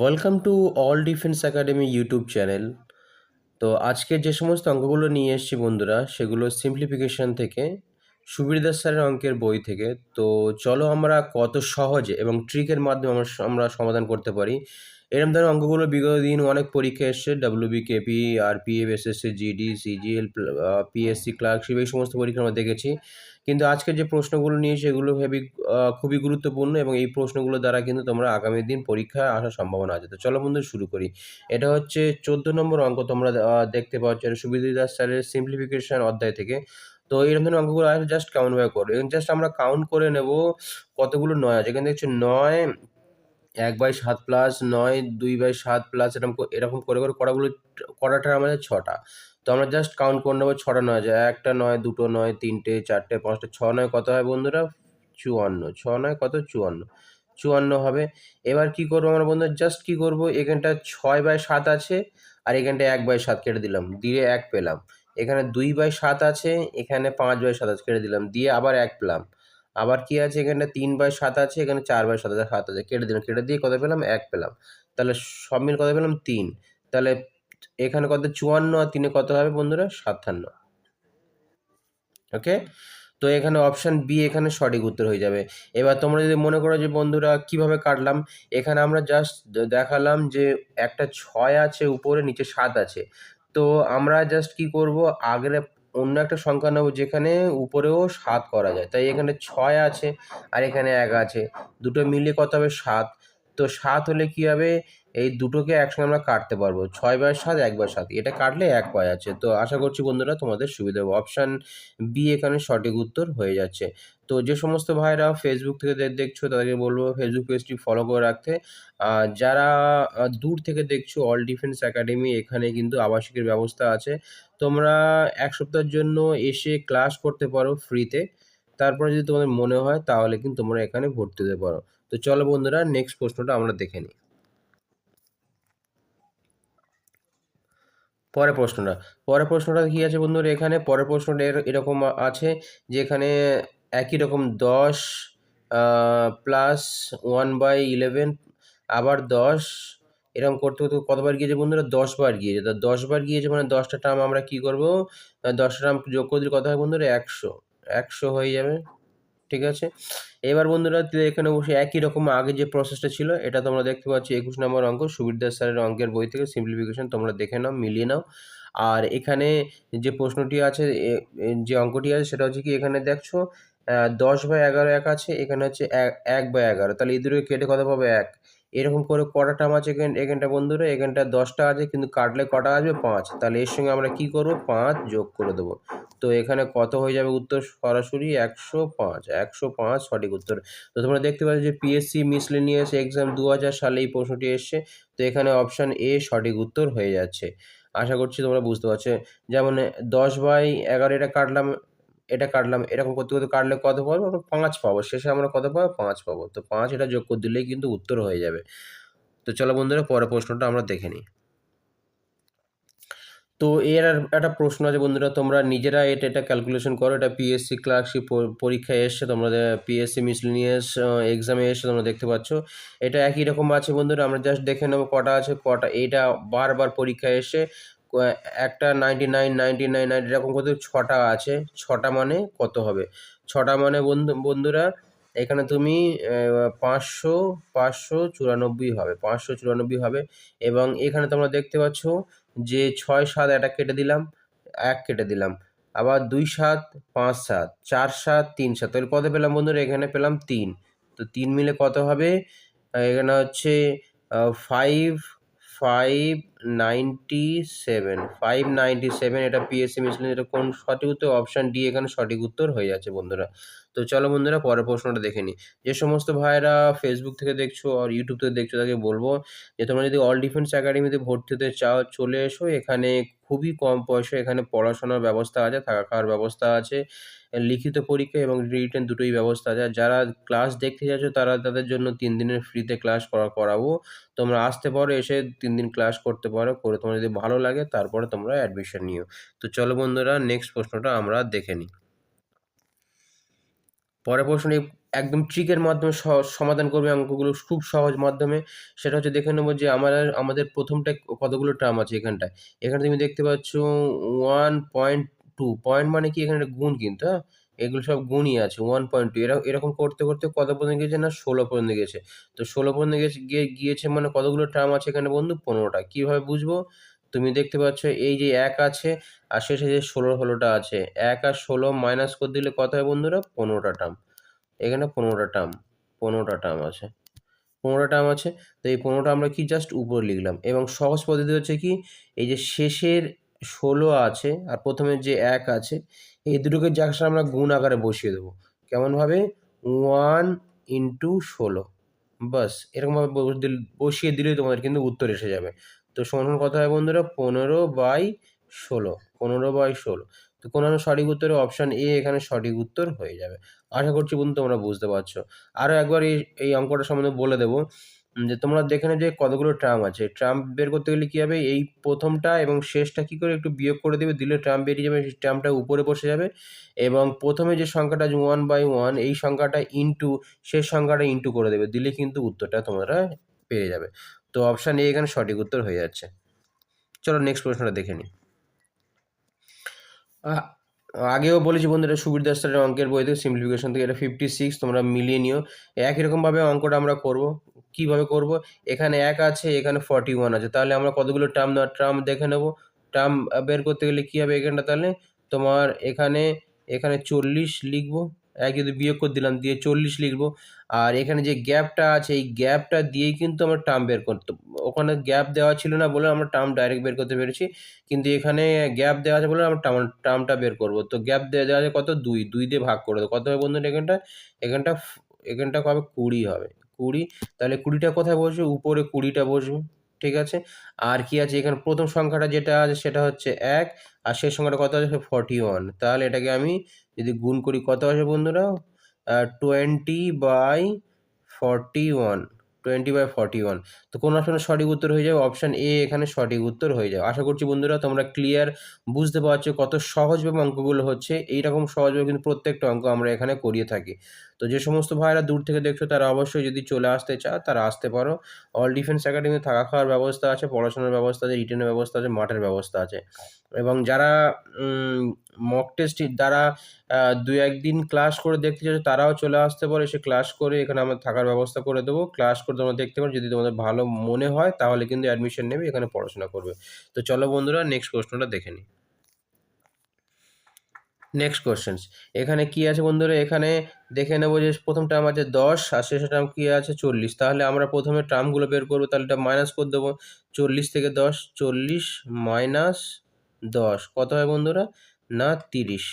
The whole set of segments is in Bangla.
Welcome to all defence academy YouTube channel তো আজকে যে সমস্ত অঙ্কগুলো নিয়ে এসেছি বন্ধুরা, সেগুলো সিম্পলিফিকেশন থেকে সুবিরদাস স্যারের অঙ্কের বই থেকে। তো চলো আমরা কত সহজে এবং ট্রিকের মাধ্যমে আমরা আমরা সমাধান করতে পারি। এরম ধরনের অঙ্কগুলো বিগত দিন অনেক পরীক্ষা এসছে। WB KP RPF SSC GD CGL PSC clerkship এই সমস্ত পরীক্ষা আমরা দেখেছি। কিন্তু আজকের যে প্রশ্নগুলো নিয়েছি সেগুলো হেবি খুবই গুরুত্বপূর্ণ এবং এই প্রশ্নগুলো দ্বারা কিন্তু তোমরা আগামী দিন পরীক্ষায় আসার সম্ভাবনা আছে। তো চলো বন্ধু শুরু করি। এটা হচ্ছে চোদ্দ নম্বর অঙ্ক তোমরা দেখতে পাচ্ছ। এটা সুবিধাদাস স্যারের সিম্পলিফিকেশন অধ্যায় থেকে। তো এরকম ধরনের অঙ্কগুলো আছে জাস্ট কাউন্ট বাই করো। এবং জাস্ট আমরা কাউন্ট করে নেব কতগুলো নয় আছে। এখানে দেখছ নয়, এক বাই সাত প্লাস নয়, দুই বাই সাত প্লাস এরকম এরকম করে করে কটাগুলো কটাটা আমাদের ছটা। তো আমরা জাস্ট কাউন্ট করে নেব ছটা নয় যায় একটা নয়, দুটো নয়, তিনটে, চারটে, পাঁচটা, ছ নয় কত হয় বন্ধুরা? চুয়ান্ন। ছ নয় কত? চুয়ান্ন। চুয়ান্ন হবে। এবার কি করব আমরা বন্ধুরা? জাস্ট কি করব? এখানটা ছয় বাই সাত আছে, আর এখানটা এক বাই সাত কেটে দিলাম। দিয়ে এক পেলাম। এখানে দুই বাই সাত আছে, এখানে পাঁচ বাই সাত আছে, কেটে দিলাম, দিয়ে আবার এক পেলাম। আবার কি আছে, এখানে তিন বাই সাত আছে, এখানে চার বাই সাত আছে সাত আছে, কেটে দিলাম, কেটে দিয়ে কত পেলাম? এক পেলাম। তাহলে সব মিল কত পেলাম? তিন। তাহলে এখানে কত? চুয়ান্ন আর তিনে কত হবে বন্ধুরা? সাতান্ন। ওকে? তো এখানে অপশান বি এখানে সঠিক উত্তর হয়ে যাবে। এবার তোমরা যদি মনে করো যে বন্ধুরা কীভাবে কাটলাম, এখানে আমরা জাস্ট দেখালাম যে একটা ছয় আছে, উপরে নিচে সাত আছে। তো আমরা জাস্ট কি করব, আগের অন্য একটা সংখ্যা নেব যেখানে উপরেও সাত করা যায়। তাই এখানে ছয় আছে আর এখানে এক আছে। দুটো মিলিয়ে কত হবে সাত? তো সাত হলে কি হবে? এই দুটোকে একসঙ্গে আমরা কাটতে পারব। ছয় বাই সাত, এক বাই সাত। এটা কাটলে এক পায় আছে। তো আশা করছি বন্ধুরা তোমাদের সুবিধা হবে। অপশান বি এখানে সঠিক উত্তর হয়ে যাচ্ছে। তো যে সমস্ত ভাইরা ফেসবুক থেকে দেখছ, তাদেরকে বলব ফেসবুক পেজটি ফলো করে রাখতে। আর যারা দূর থেকে দেখছ অল ডিফেন্স একাডেমি এখানে কিন্তু আবাসিকের ব্যবস্থা আছে। তোমরা এক সপ্তাহের জন্য এসে ক্লাস করতে পারো ফ্রিতে তারপরে যদি তোমাদের মনে হয়, তাহলে কিন্তু তোমরা এখানে ভর্তি হতে পারো। তো চলো বন্ধুরা নেক্সট প্রশ্নটা আমরা দেখে নিই। পরের প্রশ্নটা। পরের প্রশ্নটা কি আছে বন্ধুরা এখানে? পরের প্রশ্নটা এর- এরকম আছে যে এখানে একই রকম দশ প্লাস ওয়ান বাই ইলেভেন আবার দশ, এরকম করতে করতে কতবার গিয়েছে বন্ধুরা? দশ বার গিয়েছে। তা দশ বার গিয়েছে মানে দশটা টার্ম আমরা কী করব? দশটা টার্ম যোগ করে দিলে কত হয় বন্ধুরা? একশো। একশো হয়ে যাবে। ঠিক আছে? এবার বন্ধুরা এখানে বসে একই রকম আগে যে প্রসেসটা ছিল, এটা তোমরা দেখতে পাচ্ছ একুশ নম্বর অঙ্ক। সুবিরদাস স্যারের অঙ্কের বই থেকে সিম্পলিফিকেশন তোমরা দেখে নাও, মিলিয়ে নাও। আর এখানে যে প্রশ্নটি আছে যে অঙ্কটি আছে, সেটা হচ্ছে কি, এখানে দেখছ দশ বাই এগারো এক আছে, এখানে হচ্ছে এক বাই এগারো। তাহলে এই দুটো কেটে কত পাবে? এক। এরকম করে কটা টার্ম আছে এখান, এখানটা বন্ধুরা? এখানটা দশটা আছে, কিন্তু কাটলে কটা আসবে? পাঁচ। তাহলে এর সঙ্গে আমরা কি করব? পাঁচ যোগ করে দেবো। তো এখানে কত হয়ে যাবে উত্তর? সরাসরি একশো পাঁচ একশো পাঁচ সঠিক উত্তর। তো তোমরা দেখতে পাচ্ছ যে পিএসসি মিসলেনিয়াস এক্সাম দু হাজার সালে এই প্রশ্নটি এসছে। তো এখানে অপশান এ সঠিক উত্তর হয়ে যাচ্ছে। আশা করছি তোমরা বুঝতে পারছ। যেমন দশ বাই এগারো এটা কাটলাম এটা কাটলাম, এরকম করতে করতে কাটলে কত পাবো? আমরা পাঁচ পাবো। শেষে আমরা কত পাবো? পাঁচ পাবো। তো পাঁচ এটা যোগ করে দিলেই কিন্তু উত্তর হয়ে যাবে। তো চলো বন্ধুরা, পরের প্রশ্নটা আমরা দেখে নিই। তো এর একটা প্রশ্ন আছে বন্ধুরা, তোমরা নিজেরা এটা এটা ক্যালকুলেশন করো, এটা পিএসসি ক্লার্কশিপ পরীক্ষায় এসছে, তোমরা পিএসসি মিসলিনিয়াস এক্সামে এসে তোমরা দেখতে পাচ্ছ। এটা একই রকম আছে বন্ধুরা, আমরা জাস্ট দেখে নেব কটা আছে, কটা, এটা বারবার পরীক্ষায় এসে একটা ninety nine ninety nine nine এরকম কত ছটা আছে, ছটা মানে কত হবে? ছটা মানে বন্ধু, বন্ধুরা, এখানে তুমি পাঁচশো পাঁচশো চুরানব্বই হবে, পাঁচশো চুরানব্বই হবে, এবং এখানে তোমরা দেখতে পাচ্ছ যে ছয় সাত একটা কেটে দিলাম, এক কেটে দিলাম। আবার দুই সাত, পাঁচ সাত, চার সাত, তিন সাত। তাহলে কত পেলাম বন্ধুরা? এখানে পেলাম তিন। তো তিন মিলে কত হবে? এখানে হচ্ছে five five ninety seven five ninety seven এটা পিএসসি মিশন এটা কোন সঠিক উত্তর? অপশান ডি এখানে সঠিক উত্তর হয়ে যাচ্ছে বন্ধুরা। তো চলো বন্ধুরা, পরের প্রশ্নটা দেখে নিই। যে সমস্ত ভাইরা ফেসবুক থেকে দেখছ আর ইউটিউব থেকে দেখছ তাকে বলব যে তোমরা যদি অল ডিফেন্স একাডেমিতে ভর্তি হতে চাও, চলে এসো। এখানে খুবই কম পয়সা এখানে পড়াশোনার ব্যবস্থা আছে, থাকা খাওয়ার ব্যবস্থা আছে, লিখিত পরীক্ষা এবং রিটেন দুটোই ব্যবস্থা আছে। যারা ক্লাস দেখতে যাচ্ছ তারা তাদের জন্য তিন দিনের ফ্রিতে ক্লাস করা, করাবো। তোমরা আসতে পারো, এসে তিন দিন ক্লাস করতে পারো, করে তোমার যদি ভালো লাগে তারপরে তোমরা অ্যাডমিশন নিও। তো চলো বন্ধুরা নেক্সট প্রশ্নটা আমরা দেখে নিই। পরের প্রশ্ন একদম ট্রিকের মাধ্যমে সমাধান করবে অঙ্কগুলো খুব সহজ মাধ্যমে। সেটা হচ্ছে দেখে নেব যে আমার আমাদের প্রথমটা কতগুলো টার্ম আছে এখানটায়। এখানে তুমি দেখতে পাচ্ছ ওয়ান পয়েন্ট টু পয়েন্ট মানে কি? এখানে গুণ কিন্তু হ্যাঁ? এগুলো সব গুণই আছে ওয়ান পয়েন্ট টু এরকম এরকম করতে করতে কত পর্যন্ত গেছে না? ষোলো পর্যন্ত গেছে। তো ষোলো পর্যন্ত গেছে, গিয়ে, গিয়েছে মানে কতগুলো টার্ম আছে এখানে বন্ধু? পনেরোটা। কীভাবে বুঝব? তুমি দেখতে পাচ্ছ এই যে এক আছে, আর শেষে যে ষোলো ষোলোটা আছে। এক আর ষোলো মাইনাস করে দিলে কত হয় বন্ধুরা? পনেরোটা টার্ম এখানে পনেরোটা টার্ম পনেরোটা টার্ম আছে। পনেরোটা টার্ম আছে, তো এই পনেরোটা আমরা কি জাস্ট উপরে লিখলাম। এবং সহজ পদ্ধতি হচ্ছে কি, এই যে শেষের ষোলো আছে আর প্রথমে যে এক আছে, এই দুটোকে জাস্ট আমরা গুণ আকারে বসিয়ে দেবো। কেমনভাবে? ওয়ান ইন্টু ষোলো। বাস এরকমভাবে বসিয়ে দিলেই তোমাদের কিন্তু উত্তর এসে যাবে। তো সমান কথা হয় বন্ধুরা? পনেরো বাই ষোলো, পনেরো বাই ষোলো। তো কোনো সঠিক উত্তরে অপশান এ এখানে সঠিক উত্তর হয়ে যাবে। আশা করছি বন্ধু তোমরা বুঝতে পারছ। আরও একবার এই এই অঙ্কটা সম্বন্ধে বলে দেবো যে তোমরা দেখে যে কতগুলো ট্রাম আছে ট্রাম বের করতে গেলে কী হবে? এই প্রথমটা এবং শেষটা কী করে একটু বিয়োগ করে দেবে? দিলে ট্রাম বেরিয়ে যাবে, সেই ট্রামটা উপরে বসে যাবে এবং প্রথমে যে সংখ্যাটা আছে ওয়ান বাই ওয়ান এই সংখ্যাটা ইন্টু শেষ সংখ্যাটা ইন্টু করে দেবে। দিলে কিন্তু উত্তরটা তোমরা পেয়ে যাবে। তো অপশান এ এখানে সঠিক উত্তর হয়ে যাচ্ছে। চলো নেক্সট প্রশ্নটা দেখে নিই। আগেও বলেছি বন্ধুরা, সুবীর দাস স্যারের অঙ্কের বইতে সিম্পলিফিকেশন থেকে এটা ফিফটি সিক্স তোমরা মিলিয়ে নিও। একই রকমভাবে অঙ্কটা আমরা করব। কীভাবে করব? এখানে এক আছে, এখানে ফর্টি ওয়ান আছে। তাহলে আমরা কতগুলো টার্ম টার্ম দেখে নেব। টার্ম বের করতে গেলে কী হবে এখানটা তাহলে? তোমার এখানে এখানে চল্লিশ লিখব। এক যদি বিয়োগ করে দিলাম, দিয়ে চল্লিশ লিখব। আর এখানে যে গ্যাপটা আছে, এই গ্যাপটা দিয়েই কিন্তু আমরা টার্ম বের করতে ওখানে গ্যাপ দেওয়া ছিল না বলে আমরা টার্ম ডাইরেক্ট বের করতে পেরেছি। কিন্তু এখানে গ্যাপ দেওয়া আছে বলে আমরা টার্ম টার্মটা বের করব। তো গ্যাপ দেওয়া দেওয়া আছে কত? দুই দুই দিয়ে ভাগ করে দেবো। কত হবে বন্ধুরা এখানটা? এখানটা এখানটা হবে কুড়ি হবে। কুড়ি, তাহলে কুড়িটা কোথায় বসবে? উপরে কুড়িটা বসবে। ঠিক আছে? আর কি আছে? এখানে প্রথম সংখ্যাটা যেটা আছে সেটা হচ্ছে এক, আর শেষ সংখ্যাটা কত আছে? Forty one. তাহলে এটাকে আমি যদি গুণ করি কত আসে বন্ধুরা? Twenty by forty one twenty by forty one তো কোন অপশানে সঠিক উত্তর হয়ে যাবে? অপশান এ এখানে সঠিক উত্তর হয়ে যাবে। আশা করছি বন্ধুরা তোমরা ক্লিয়ার বুঝতে পারছ কত সহজভাবে অঙ্কগুলো হচ্ছে। এইরকম সহজভাবে কিন্তু প্রত্যেকটা অঙ্ক আমরা এখানে করিয়ে থাকি। তো যে সমস্ত ভাইরা দূর থেকে দেখছ, তারা অবশ্যই যদি চলে আসতে চায় তারা আসতে পারো। অল ডিফেন্স একাডেমি থাকা খাওয়ার ব্যবস্থা আছে, পড়াশোনার ব্যবস্থা আছে রিটেনের ব্যবস্থা আছে, মাঠের ব্যবস্থা আছে। এবং যারা মক টেস্ট দ্বারা দু একদিন ক্লাস করে দেখতে চাইছো, তারাও চলে আসতে পারে। এসে ক্লাস করে এখানে আমরা থাকার ব্যবস্থা করে দেবো। ক্লাস করে তোমরা দেখতে পারো, যদি তোমাদের ভালো মনে হয়, তাহলে কিন্তু অ্যাডমিশন নেবে, এখানে পড়াশোনা করবে। তো চলো বন্ধুরা নেক্সট প্রশ্নটা দেখে নিই। নেক্সট কোশ্চেন্স এখানে কি আছে বন্ধুরা? এখানে দেখে নেব যে প্রথম টার্ম আছে দশ আর শেষের টার্ম কি আছে? চল্লিশ। তাহলে আমরা প্রথমে টার্মগুলো বের করব। তাহলে এটা মাইনাস করে দেবো। চল্লিশ থেকে দশ, চল্লিশ মাইনাস দশ। কত হয় বন্ধুরা? না, তিরিশ।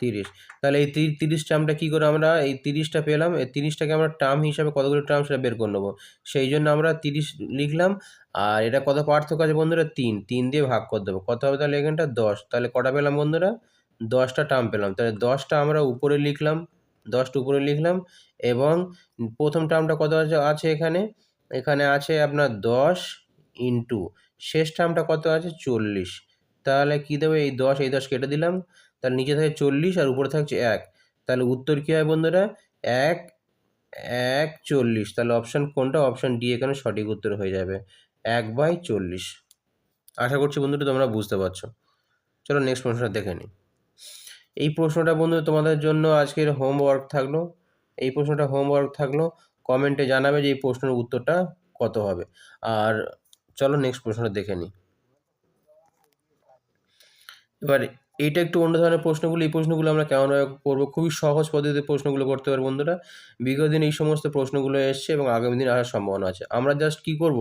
তিরিশ। তাহলে এই তিরিশ টার্মটা কী করে আমরা এই তিরিশটা পেলাম? এই তিরিশটাকে আমরা টার্ম হিসাবে কতগুলো টার্ম সেটা বের করে নেব। সেই জন্য আমরা তিরিশ লিখলাম। আর এটা কত পার্থক্য আছে বন্ধুরা? তিন। তিন দিয়ে ভাগ করে দেবো। কত হবে তাহলে এখানটা? দশ। তাহলে কটা পেলাম বন্ধুরা? দশটা টার্ম পেলাম। তাহলে দশটা আমরা উপরে লিখলাম, দশটা উপরে লিখলাম এবং প্রথম টার্মটা কত আছে আছে এখানে? এখানে আছে আপনার দশ ইন্টু শেষ টার্মটা কত আছে? চল্লিশ। তাহলে কী দেবে? এই দশ এই দশ কেটে দিলাম। তাহলে নিচে থাকে চল্লিশ আর উপরে থাকছে এক। তাহলে উত্তর কী হয় বন্ধুরা? এক এক, চল্লিশ। তাহলে অপশান কোনটা? অপশান ডি এখানে সঠিক উত্তর হয়ে যাবে। এক বাই চল্লিশ। আশা করছি বন্ধুরা তোমরা বুঝতে পারছ। চলো নেক্সট প্রশ্নটা দেখে নিই। এই প্রশ্নটা বন্ধু তোমাদের জন্য আজকের হোমওয়ার্ক থাকল। এই প্রশ্নটা হোমওয়ার্ক থাকল। কমেন্টে জানাবে যে এই প্রশ্নের উত্তরটা কত হবে। আর চলো নেক্সট প্রশ্নটা দেখে নিই। এবার এইটা একটু অন্য ধরনের প্রশ্নগুলো, এই প্রশ্নগুলো আমরা কেমনভাবে করব? খুবই সহজ পদ্ধতিতে প্রশ্নগুলো করতে পারব বন্ধুরা। বিগত দিন এই সমস্ত প্রশ্নগুলো এসছে এবং আগামী দিন আসার সম্ভাবনা আছে। আমরা জাস্ট কি করব?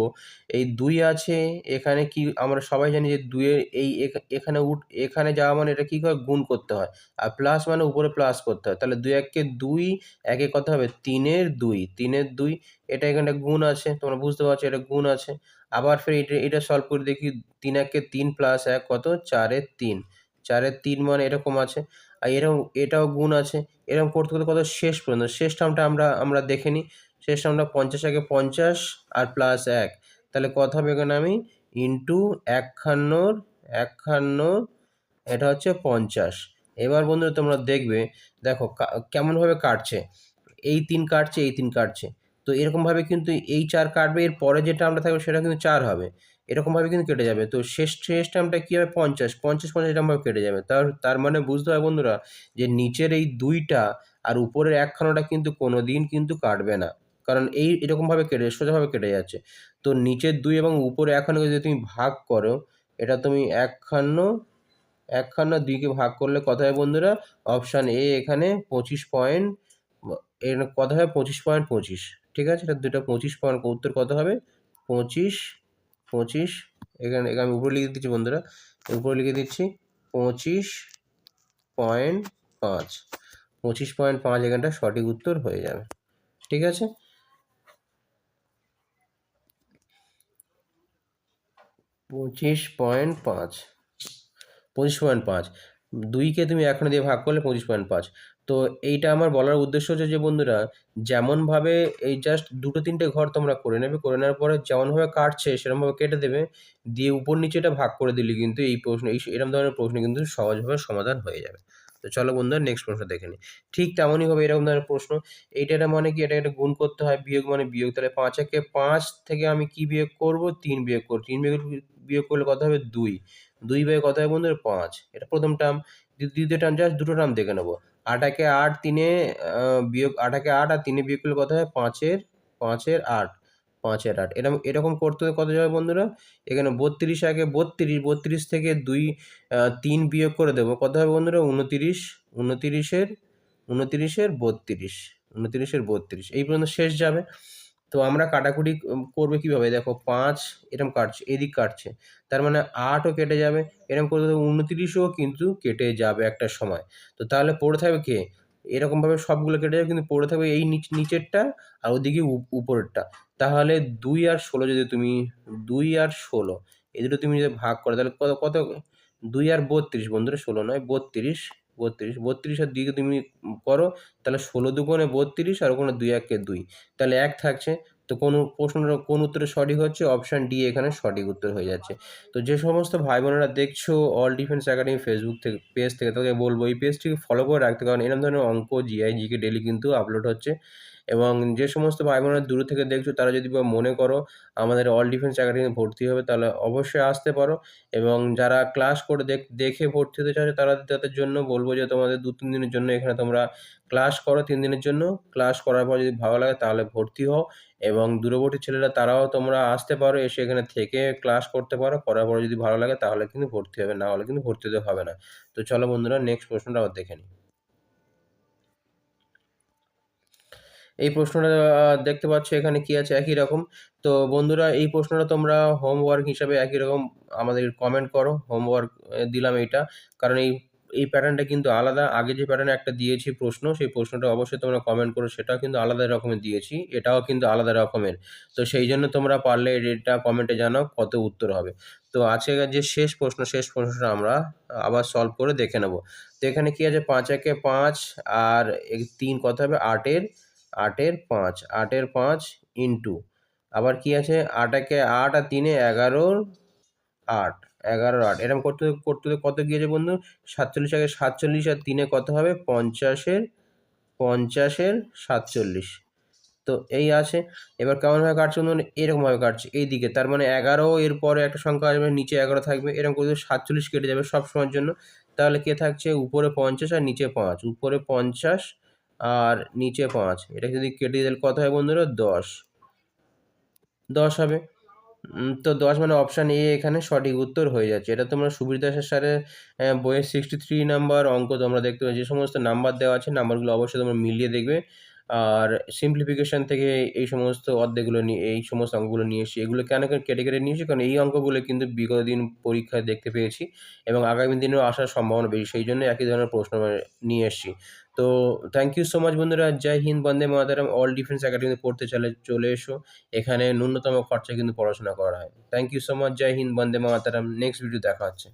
এই দুই আছে, এখানে কি আমরা সবাই জানি যে দুইয়ের এই এখানে উঠ, এখানে যাওয়া মানে এটা কী হয়? গুণ করতে হয়। আর প্লাস মানে উপরে প্লাস করতে হয়। তাহলে দুই এককে দুই, একে কত হবে? তিনের দুই। তিনের দুই, এটা এখানে গুণ আছে, তোমরা বুঝতে পারছ এটা গুণ আছে। আবার ফের এটা এটা সলভ করে দেখি, তিন একে তিন প্লাস এক কত? চারের তিন। চারের তিন মানে এরকম আছে। আর এরকম এটাও গুণ আছে। এরকম করতে করতে কত? শেষ পর্যন্ত। শেষ টার্মটা আমরা আমরা দেখে নিই। শেষ টার্মটা পঞ্চাশ আগে পঞ্চাশ আর প্লাস এক। তাহলে কত হবে এখানে আমি? ইন্টু একখান্নর একখান্ন এটা হচ্ছে পঞ্চাশ। এবার বন্ধু তোমরা দেখবে, দেখো কেমনভাবে কাটছে। এই তিন কাটছে, এই তিন কাটছে। তো এরকমভাবে কিন্তু এই চার কাটবে, এর পরে যেটা আমরা থাকবে সেটা কিন্তু চার হবে। এরকমভাবে কিন্তু কেটে যাবে। তো শেষ শেষ টার্মটা কী হবে? পঞ্চাশ। পঞ্চাশ পঞ্চাশ এরকমভাবে কেটে যাবে। তার তার মানে বুঝতে হবে বন্ধুরা, যে নিচের এই দুইটা আর উপরের একখানাটা কিন্তু কোনো দিন কিন্তু কাটবে না। কারণ এই এরকমভাবে কেটে, সোজাভাবে কেটে যাচ্ছে। তো নিচের দুই এবং উপরে একখানা যদি তুমি ভাগ করো, এটা তুমি একখান্ন একখান্ন দুইকে ভাগ করলে কত হয় বন্ধুরা? অপশান এ এখানে পঁচিশ পয়েন্ট এর কত হবে পঁচিশ পয়েন্ট পঁচিশ। ঠিক আছে? এটা দুটো পঁচিশ পয়েন্ট উত্তর কত হবে? পঁচিশ পঁচিশ, এখানে এখানে আমি উপরে লিখে দিচ্ছি বন্ধুরা, উপরে লিখে দিচ্ছি পঁচিশ পয়েন্ট পাঁচ। পঁচিশ পয়েন্ট পাঁচ এখানটা সঠিক উত্তর হয়ে যাবে, ঠিক আছে? পঁচিশ পয়েন্ট পাঁচ, পঁচিশ পয়েন্ট পাঁচ। দুইকে তুমি এখানে দিয়ে ভাগ করলে পঁচিশ পয়েন্ট পাঁচ। তো এইটা আমার বলার উদ্দেশ্য হচ্ছে যে, বন্ধুরা, যেমনভাবে এই জাস্ট দুটো তিনটে ঘর তোমরা করে নেবে, করে নেওয়ার পরে যেমনভাবে কাটছে সেরকমভাবে কেটে দেবে, দিয়ে উপর নিচে এটা ভাগ করে দিলে কিন্তু এই প্রশ্ন, এই এরকম ধরনের প্রশ্ন কিন্তু সহজভাবে সমাধান হয়ে যাবে। তো চলো বন্ধুরা নেক্সট প্রশ্ন দেখে নিই ঠিক তেমনই হবে এরকম ধরনের প্রশ্ন। এইটা এটা মানে কি? এটা একটা গুণ করতে হয়, বিয়োগ মানে বিয়োগ। তাহলে পাঁচ একে পাঁচ থেকে আমি কি বিয়োগ করব? তিন বিয়োগ করব। তিন বিয়োগ বিয়োগ করলে কত হবে? দুই। দুই বিয়োগ কত হবে বন্ধুরা? পাঁচ। এটা প্রথম টার্ম দ্বিতীয় টার্ম জাস্ট দুটো টার্ম দেখে নেব। আটাকে আট তিনে বিয়োগ, আটাকে আট আর তিনে বিয়োগ করলে কত হয়? পাঁচের পাঁচের আট পাঁচের আট। এরকম এরকম করতে কত যাবে বন্ধুরা? এখানে বত্রিশ আগে বত্রিশ বত্রিশ থেকে দুই তিন বিয়োগ করে দেবো। কত হবে বন্ধুরা? উনতিরিশ, উনতিরিশের উনতিরিশের বত্রিশ উনতিরিশের বত্রিশ। এই পর্যন্ত শেষ যাবে। তো আমরা কাটাকুটি করবে কীভাবে? দেখো পাঁচ এরকম কাটছে, এদিক কাটছে। তার মানে আটও কেটে যাবে এরকম করতে উনতিরিশও কিন্তু কেটে যাবে একটা সময়। তো তাহলে পড়ে থাকবে কে? এরকমভাবে সবগুলো কেটে যাবে, কিন্তু পড়ে থাকবে এই নিচেরটা আর ওদিকে উপরেরটা। তাহলে দুই আর ষোলো যদি তুমি, দুই আর ষোলো, এই দুটো তুমি যদি ভাগ করো, তাহলে কত কত? দুই আর বত্রিশ, বন্ধুরা ষোলো নয়, বত্রিশ বত্রিশ বত্রিশ আর দুইকে তুমি করো, তাহলে ষোলো দুগুণে বত্রিশ আর ওখানে দুই একে দুই। তাহলে এক থাকছে। তো কোন প্রশ্নটা কোন উত্তরে সঠিক হচ্ছে? অপশান ডি এখানে সঠিক উত্তর হয়ে যাচ্ছে। তো যে সমস্ত ভাই বোনেরা দেখছ অল ডিফেন্স একাডেমি ফেসবুক থেকে পেজ থেকে, তাদেরকে বলব এই পেজটিকে ফলো করে রাখতে, কারণ এরকম ধরনের অঙ্ক জিআই জিকে ডেলি কিন্তু আপলোড হচ্ছে। এবং যে সমস্ত ভাই বোনেরা দূর থেকে দেখছ, তারা যদি মনে করো আমাদের অল ডিফেন্স একাডেমি ভর্তি হবে, তাহলে অবশ্যই আসতে পারো। এবং যারা ক্লাস করে দেখে ভর্তি হতে চাইছে, তারা তাদের জন্য বলব যে তোমাদের দু তিন দিনের জন্য এখানে তোমরা ক্লাস করো, তিন দিনের জন্য। ক্লাস করার পর যদি ভালো লাগে, তাহলে ভর্তি হও। এবং দূরবর্তী ছেলেরা, তারাও তোমরা আসতে পারো, এসে এখানে থেকে ক্লাস করতে পারো। করার পরে যদি ভালো লাগে, তাহলে কিন্তু ভর্তি হবে, না হলে কিন্তু ভর্তি হতে হবে না। তো চলো বন্ধুরা নেক্সট প্রশ্নটা আবার দেখে নিই। এই প্রশ্নটা দেখতে পাচ্ছ এখানে কি আছে? একই রকম। তো বন্ধুরা, এই প্রশ্নটা তোমরা হোমওয়ার্ক হিসাবে একই রকম আমাদের কমেন্ট করো। হোমওয়ার্ক দিলাম এইটা। কারণ এই এই প্যাটার্নটা কিন্তু আলাদা। আগে যে প্যাটার্নে একটা দিয়েছি প্রশ্ন, সেই প্রশ্নটা অবশ্যই তোমরা কমেন্ট করো। সেটাও কিন্তু আলাদা রকমের দিয়েছি। এটাও কিন্তু আলাদা রকমের। তো সেই জন্য তোমরা পারলে এটা কমেন্টে জানাও কত উত্তর হবে। তো আজকের যে শেষ প্রশ্ন, শেষ প্রশ্নটা আমরা আবার সলভ করে দেখে নেব। তো এখানে কি আছে? পাঁচ একে পাঁচ, আর তিন কত হবে? আটের। আটের পাঁচ আটের পাঁচ ইন্টু আবার কি আছে? আট একে আট আর তিনে এগারোর আট এগারো আট। এরকম করতে করতে কত গিয়েছে বন্ধু? সাতচল্লিশ আগে সাতচল্লিশ আর তিনে কত হবে? পঞ্চাশের পঞ্চাশের সাতচল্লিশ। তো এই আছে। এবার কেমনভাবে কাটছে বন্ধু? এরকমভাবে কাটছে। এই দিকে। তার মানে এগারো, এরপরে একটা সংখ্যা আসবে, নিচে এগারো থাকবে। এরকম করে সাতচল্লিশ কেটে যাবে সব সময়ের জন্য, তাহলে কে থাকছে? উপরে পঞ্চাশ আর নিচে পাঁচ। উপরে পঞ্চাশ আর নিচে পাঁচ। এটা যদি কেটে দিলে কত হয় বন্ধুরা? দশ। দশ হবে। তো দশ মানে অপশান এ এখানে সঠিক উত্তর হয়ে যাচ্ছে। এটা তোমরা সুবীর দাসের স্যারের বইয়ের সিক্সটি থ্রি নাম্বার অঙ্ক তোমরা দেখতে পাবে যে সমস্ত নাম্বার দেওয়া আছে নাম্বারগুলো অবশ্যই তোমরা মিলিয়ে দেখবে। আর সিম্পলিফিকেশান থেকে এই সমস্ত অর্ধেকগুলো নিয়ে, এই সমস্ত অঙ্কগুলো নিয়ে এসেছি। এগুলো কেন কেটে কেটে নিয়েছি? কারণ এই অঙ্কগুলো কিন্তু বিগত দিন পরীক্ষায় দেখতে পেয়েছি এবং আগামী দিনেও আসার সম্ভাবনা বেশি। সেই জন্য একই ধরনের প্রশ্ন নিয়ে এসেছি। তো থ্যাংক ইউ সো মাচ বন্ধুরা। জয় হিন্দ, বন্দে মাতারাম। অল ডিফেন্স একাডেমিতে পড়তে চলে চলে এসো। এখানে ন্যূনতম খরচা কিন্তু পড়াশোনা করা হয়। থ্যাংক ইউ সো মাচ জয় হিন্দ, বন্দে মাতারাম। নেক্সট ভিডিও দেখা হচ্ছে।